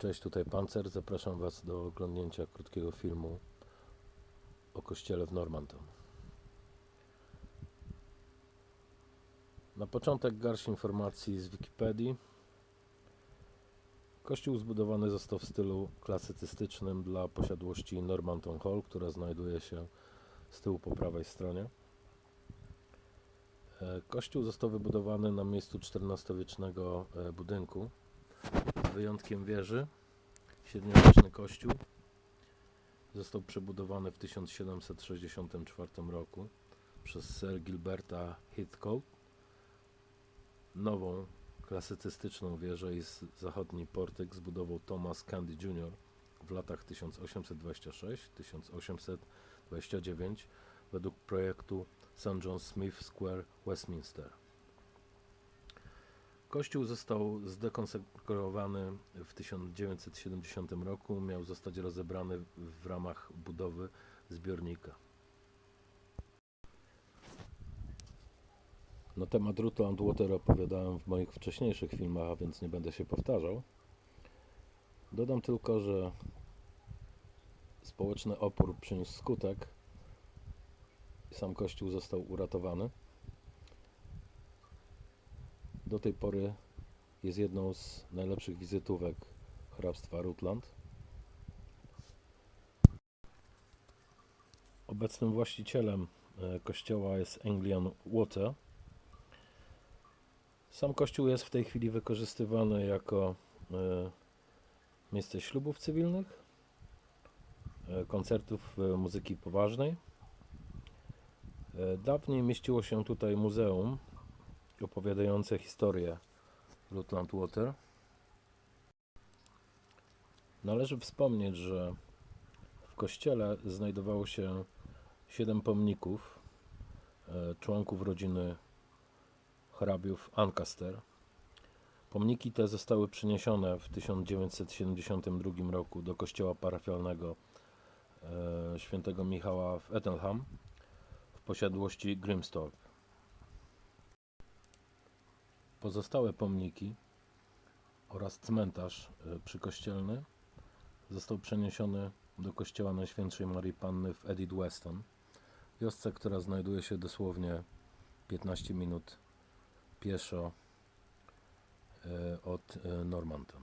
Cześć, tutaj Pancer. Zapraszam Was do oglądnięcia krótkiego filmu o kościele w Normanton. Na początek garść informacji z Wikipedii. Kościół zbudowany został w stylu klasycystycznym dla posiadłości Normanton Hall, która znajduje się z tyłu po prawej stronie. E, Kościół został wybudowany na miejscu XIV-wiecznego e, budynku, wyjątkiem wieży. Średniowieczny kościół został przebudowany w 1764 roku przez Sir Gilberta Heathcote. Nową klasycystyczną wieżę i zachodni portyk zbudował Thomas Candy Jr. w latach 1826-1829 według projektu St. John Smith Square, Westminster. Kościół został zdekonsekrowany w 1970 roku. Miał zostać rozebrany w ramach budowy zbiornika. Na temat Rutland Water opowiadałem w moich wcześniejszych filmach, a więc nie będę się powtarzał. Dodam tylko, że społeczny opór przyniósł skutek sam kościół został uratowany. Do tej pory jest jedną z najlepszych wizytówek hrabstwa Rutland. Obecnym właścicielem e, kościoła jest Anglian Water. Sam kościół jest w tej chwili wykorzystywany jako e, miejsce ślubów cywilnych, e, koncertów muzyki poważnej. Dawniej mieściło się tutaj muzeum opowiadające historię Rutland Water. Należy wspomnieć, że w kościele znajdowało się siedem pomników e, członków rodziny hrabiów Ancaster. Pomniki te zostały przeniesione w 1972 roku do kościoła parafialnego e, świętego Michała w Ethelham w posiadłości Grimstorp. Pozostałe pomniki oraz cmentarz e, przykościelny został przeniesiony do kościoła Najświętszej Marii Panny w Edith Weston, wiosce, która znajduje się dosłownie 15 minut pieszo e, od e, Normanton.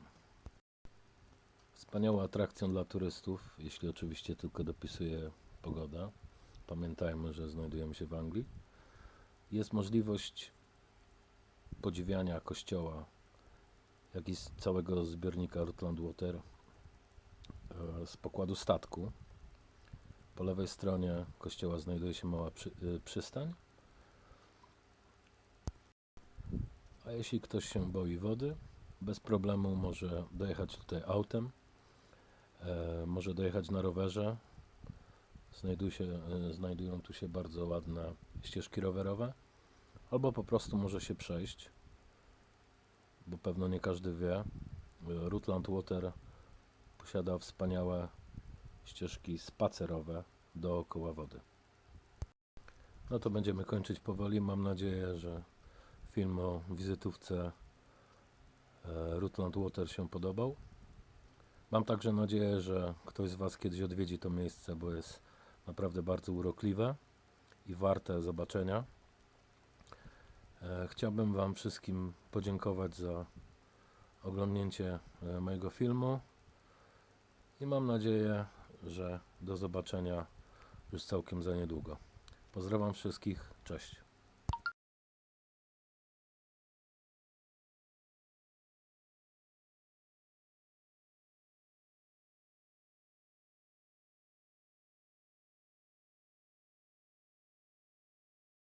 Wspaniałą atrakcją dla turystów, jeśli oczywiście tylko dopisuje pogoda. Pamiętajmy, że znajdujemy się w Anglii. Jest możliwość podziwiania kościoła, jak i z całego zbiornika Rutland Water e, z pokładu statku. Po lewej stronie kościoła znajduje się mała przy, y, przystań. A jeśli ktoś się boi wody, bez problemu może dojechać tutaj autem, e, może dojechać na rowerze. Znajdują się, e, znajdują tu się bardzo ładne ścieżki rowerowe albo po prostu może się przejść, bo pewno nie każdy wie. Rutland Water posiada wspaniałe ścieżki spacerowe dookoła wody. No to będziemy kończyć powoli. Mam nadzieję, że film o wizytówce e, Rutland Water się podobał. Mam także nadzieję, że ktoś z Was kiedyś odwiedzi to miejsce, bo jest naprawdę bardzo urokliwe i warte zobaczenia. E, Chciałbym Wam wszystkim podziękować za oglądnięcie e, mojego filmu i mam nadzieję, że do zobaczenia już całkiem za niedługo. Pozdrawiam wszystkich, cześć.